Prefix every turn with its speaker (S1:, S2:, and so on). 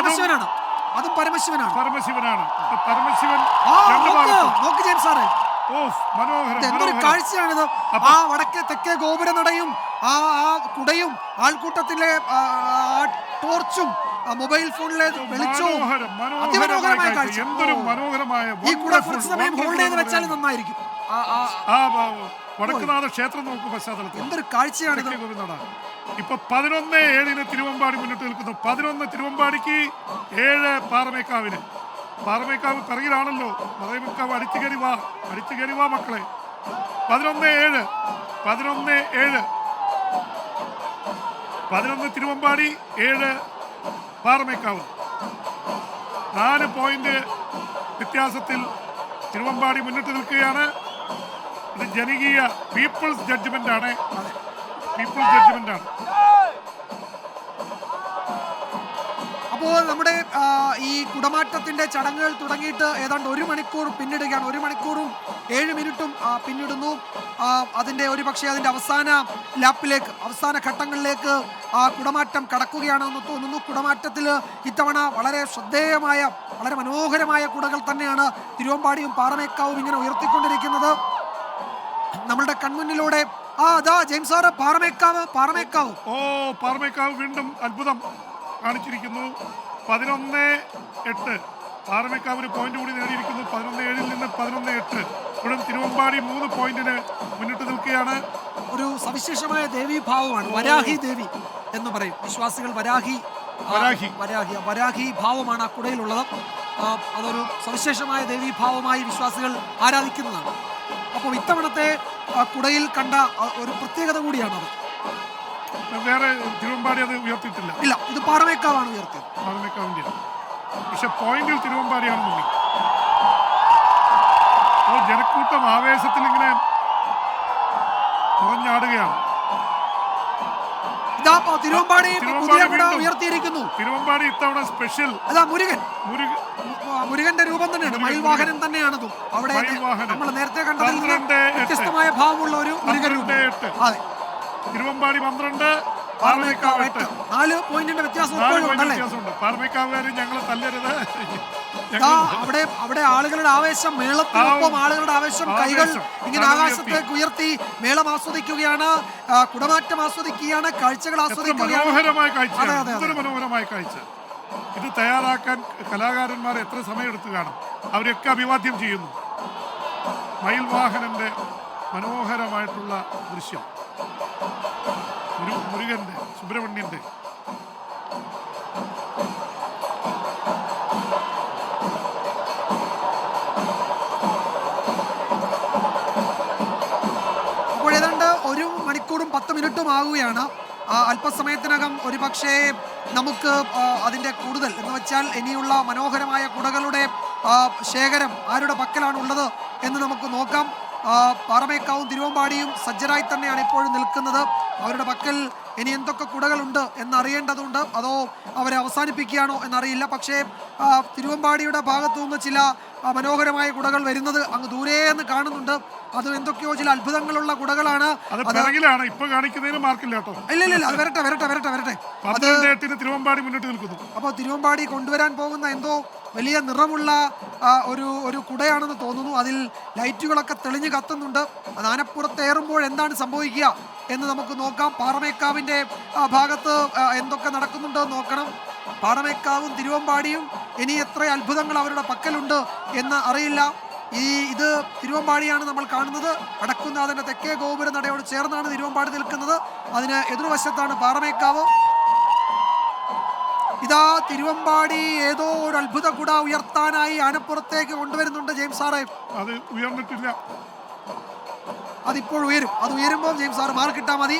S1: പരമശിവനാണ്. അത് പരമശിവനാണ്.
S2: പരമശിവനാണ്. പരമശിവൻ
S1: നോക്ക് ജെയിംസ് സാറേ. എന്തൊരു കാഴ്ചയാണിത്. ആ വടക്കേ തെക്കേ ഗോപുര നടയും ആ ആ കുടയും ആൾക്കൂട്ടത്തിലെ ടോർച്ചും മൊബൈൽ ഫോണിലെ വെളിച്ചവും
S2: മനോഹരം മനോഹരമായ
S1: അതിമനോഹരമായ
S2: കാഴ്ച. എന്തൊരു. മനോഹരമായ
S1: ഈ കുട കുറച്ച് സമയം ഹോൾഡ് ചെയ്ത് വെച്ചാൽ നന്നായിരിക്കും.
S2: വടക്കുനാഥ ക്ഷേത്രം നോക്കൂ പശ്ചാത്തലത്തിൽ.
S1: എന്തൊരു
S2: ഗോവിന്ദനാ. ഇപ്പൊ പതിനൊന്ന് ഏഴിന് തിരുവമ്പാടി മുന്നിട്ട് നിൽക്കുന്നു. പതിനൊന്ന് തിരുവമ്പാടിക്ക് ഏഴ് പാറമേക്കാവിന്. പാറമേക്കാവ് പിറകിലാണല്ലോ. പാറമേക്കാവ് അടിച്ചു കയറി വാ. അടിച്ചു കയറി വാ മക്കളെ. പതിനൊന്ന് ഏഴ്. പതിനൊന്ന് ഏഴ്. പതിനൊന്ന് തിരുവമ്പാടി ഏഴ് പാറമേക്കാവ്. നാല് പോയിന്റ് വ്യത്യാസത്തിൽ തിരുവമ്പാടി മുന്നിട്ട് നിൽക്കുകയാണ്. ഇത് ജനകീയ പീപ്പിൾസ് ജഡ്ജ്മെന്റ് ആണ് പീപ്പിൾസ് ജഡ്ജ്മെന്റ്
S1: അപ്പോൾ നമ്മുടെ ഈ കുടമാറ്റത്തിന്റെ ചടങ്ങുകൾ തുടങ്ങിയിട്ട് ഏതാണ്ട് ഒരു മണിക്കൂർ പിന്നിടുകയാണ്. ഒരു മണിക്കൂറും ഏഴ് മിനിറ്റും പിന്നിടുന്നു. അതിന്റെ ഒരു പക്ഷേ അതിന്റെ അവസാന ലാപ്പിലേക്ക് അവസാന ഘട്ടങ്ങളിലേക്ക് ആ കുടമാറ്റം കടക്കുകയാണെന്ന് തോന്നുന്നു. കുടമാറ്റത്തിൽ ഇത്തവണ വളരെ ശ്രദ്ധേയമായ വളരെ മനോഹരമായ കുടകൾ തന്നെയാണ് തിരുവമ്പാടിയും പാറമേക്കാവും ഇങ്ങനെ ഉയർത്തിക്കൊണ്ടിരിക്കുന്നത്. നമ്മളുടെ കൺമുന്നിലൂടെ ആ അതാ ജെയിംസ് സാറ് പാറമേക്കാവ് പാറമേക്കാവ്.
S2: ഓ പാറമേക്കാവ് വീണ്ടും അത്ഭുതം. കാണിച്ചിരിക്കുന്നു. പതിനൊന്ന് എട്ട്. പാറമേക്കാവ് ഒരു പോയിന്റ് കൂടി നേടിയിരിക്കുന്നു. പതിനൊന്ന് ഏഴിൽ നിന്ന് പതിനൊന്ന് എട്ട്. ഇപ്പോഴും തിരുവമ്പാടി മൂന്ന് പോയിന്റിന് മുന്നിട്ട് നിൽക്കുകയാണ്.
S1: ഒരു സവിശേഷമായ ദേവീഭാവമാണ് വരാഹി ദേവി എന്ന് പറയും. വിശ്വാസികൾ വരാഹി
S2: വരാഹി.
S1: വരാഹി വരാഹി ഭാവമാണ് ആ കുടയിലുള്ളത്. അതൊരു സവിശേഷമായ ദേവീഭാവമായി വിശ്വാസികൾ ആരാധിക്കുന്നതാണ്. അപ്പോൾ ഇത്തവണത്തെ കുടയിൽ കണ്ട ഒരു പ്രത്യേകത കൂടിയാണത്.
S2: വേറെ തിരുവമ്പാടി അത് ഉയർത്തിയിട്ടില്ല.
S1: ഇല്ല ഇത് പാറമേക്കാവാണ് ഉയർത്തിയത്.
S2: പാറമേക്കാവിന്റെ പക്ഷെ പോയിന്റിൽ തിരുവമ്പാടിയാണ് മുന്നിൽ അപ്പോൾ ജനക്കൂട്ടം ആവേശത്തിൽ ഇങ്ങനെ
S1: കുറഞ്ഞാടുകയാണ്. തിരുവമ്പാടി പുതിയ കുട ഉയർത്തിയിരിക്കുന്നു.
S2: തിരുവമ്പാടി ഇത്തവണ സ്പെഷ്യൽ
S1: അതാ മുരുകൻ.
S2: മുരുക
S1: മുരുകന്റെ രൂപം തന്നെയാണ്. മയിൽ വാഹനം തന്നെയാണതും. അവിടെ നമ്മൾ നേരത്തെ
S2: പന്ത്രണ്ട്
S1: വ്യത്യസ്തമായ ഭാവമുള്ള ഒരു മുരുകൻ രൂപം. അതെ.
S2: തിരുവമ്പാടി പന്ത്രണ്ട്
S1: പാറമേക്കാവ് എട്ട് നാല് പോയിന്റിന്റെ വ്യത്യാസം
S2: പാറമേക്കാവുകാർ ഞങ്ങളെ തല്ലരുത്.
S1: അവിടെ അവിടെ ആളുകളുടെ ആവേശം മേളത്തിനൊപ്പം ആളുകളുടെ ആവേശം കൈകൾ. ഇങ്ങനെ ആകാശത്തേക്ക് ഉയർത്തി. മേളം ആസ്വദിക്കുകയാണ് കുടമാറ്റം ആസ്വദിക്കുകയാണ് കാഴ്ചകൾ ആസ്വദിക്കുകയാണ്.
S2: കാഴ്ച. ഇത് തയ്യാറാക്കാൻ കലാകാരന്മാർ എത്ര സമയമെടുത്ത് കാണും അവരെയൊക്കെ അഭിവാദ്യം ചെയ്യുന്നു. മയിൽ വാഹനന്റെ മനോഹരമായിട്ടുള്ള ദൃശ്യം. മുരുകന്റെ സുബ്രഹ്മണ്യന്റെ.
S1: ഏതാണ്ട് ഒരു മണിക്കൂറും പത്ത് മിനിറ്റും ആവുകയാണ്. അല്പസമയത്തിനകം ഒരു പക്ഷേ നമുക്ക് അതിന്റെ കൂടുതൽ എന്ന് വെച്ചാൽ ഇനിയുള്ള മനോഹരമായ കുടകളുടെ ശേഖരം ആരുടെ പക്കലാണ് ഉള്ളത് എന്ന് നമുക്ക് നോക്കാം. പാറമേക്കാവും തിരുവമ്പാടിയും സജ്ജരായി തന്നെയാണ് ഇപ്പോഴും നിൽക്കുന്നത്. അവരുടെ പക്കൽ ഇനി എന്തൊക്കെ കുടകളുണ്ട് എന്നറിയേണ്ടതുണ്ട്. അതോ അവരെ അവസാനിപ്പിക്കുകയാണോ എന്നറിയില്ല. പക്ഷേ തിരുവമ്പാടിയുടെ ഭാഗത്തു നിന്ന് ചില മനോഹരമായ കുടകൾ വരുന്നത് അങ്ങ് ദൂരേന്ന് കാണുന്നുണ്ട്. അത് എന്തൊക്കെയോ ചില അത്ഭുതങ്ങളുള്ള കുടകളാണ്.
S2: പിറകിലാണ്. ഇപ്പൊ കാണിക്കുന്നതിന് മാർക്കില്ല കേട്ടോ.
S1: ഇല്ല ഇല്ല ഇല്ല അത് വരട്ടെ വരട്ടെ വരട്ടെ വരട്ടെ. അത്
S2: തിരുവമ്പാടി മുന്നിട്ട് നിൽക്കുന്നു.
S1: അപ്പോൾ തിരുവമ്പാടി കൊണ്ടുവരാൻ പോകുന്ന എന്തോ വലിയ നിറമുള്ള ഒരു ഒരു കുടയാണെന്ന് തോന്നുന്നു. അതിൽ ലൈറ്റുകളൊക്കെ തെളിഞ്ഞു കത്തുന്നുണ്ട്. അത് ആനപ്പുറത്തേറുമ്പോൾ എന്താണ് സംഭവിക്കുക എന്ന് നമുക്ക് നോക്കാം. പാറമേക്കാവിന്റെ ഭാഗത്ത് എന്തൊക്കെ നടക്കുന്നുണ്ടോ നോക്കണം. പാറമേക്കാവും തിരുവമ്പാടിയും ഇനി എത്ര അത്ഭുതങ്ങൾ അവരുടെ പക്കലുണ്ട് എന്ന് അറിയില്ല. ഈ ഇത് തിരുവമ്പാടിയാണ് നമ്മൾ കാണുന്നത്. അടക്കുന്നാഥന്റെ തെക്കേ ഗോപുര നടയോട് ചേർന്നാണ് തിരുവമ്പാടി നിൽക്കുന്നത്. അതിന് എതിർവശത്താണ് പാറമേക്കാവ്. ഇതാ തിരുവമ്പാടി ഏതോ ഒരു അത്ഭുത കുട ഉയർത്താനായി ആനപ്പുറത്തേക്ക് കൊണ്ടുവരുന്നുണ്ട് ജെയിംസ് സാറേ.
S2: അത് ഉയർന്നിട്ടില്ല.
S1: അതിപ്പോൾ ഉയരും. അത് ഉയരുമ്പോൾ ജെയിംസ് സാറ് മാർക്ക് ഇട്ടാൽ മതി.